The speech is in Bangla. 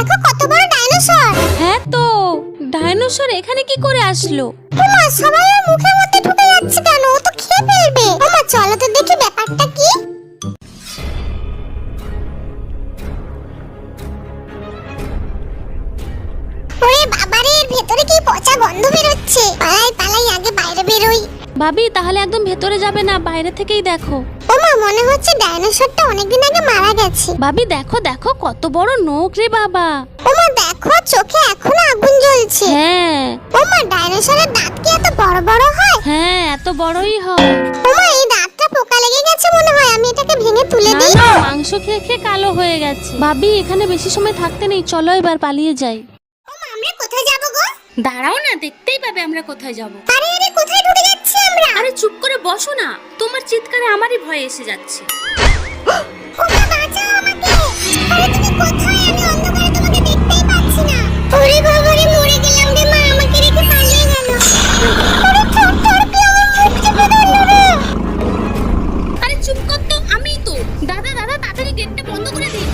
দেখো কত বড় ডাইনোসর। হ্যাঁ তো ডাইনোসর এখানে কি করে আসলো? ওমা সবাই ওর মুখের মধ্যে ঢুকে যাচ্ছে কেন? ও তো খেয়ে ফেলবে। ওমা চলো তো দেখি ব্যাপারটা কি। ওরে বাবারে ভেতরে কি পচা ভাবি তাহলে একদম ভেতরে যাবে না বাইরে থেকেই দেখো। ওমা মনে হচ্ছে ডাইনোসরটা অনেকদিন আগে মারা গেছে। ভাবি দেখো দেখো কত বড় নোক রে বাবা। ওমা দেখো চোখে এখনও আগুন জ্বলছে। হ্যাঁ। ওমা ডাইনোসরের দাঁত কি এত বড় বড় হয়? হ্যাঁ এত বড়ই হয়। ওমা এই দাঁতটা পোকা লেগে গেছে মনে হয় আমি এটাকে ভেঙে তুলে না দিই। না মাংস খেয়ে খেয়ে কালো হয়ে গেছে। ভাবি এখানে বেশি সময় থাকতে নেই চলো এবার পালিয়ে যাই। ওমা আমরা কোথায় যাব গো? দাঁড়াও না দেখতেই পাবে আমরা কোথায় যাব। আরে আরে কোথায় ঢুকে যাচ্ছি আমরা আরে চুপ করে বসো না তোমার চিৎকারে আমারই ভয় এসে যাচ্ছে। আরে আমি চেপে কর তো আমিই তো। দাদা দাদা তাড়াতাড়ি গেটটা বন্ধ করে দিন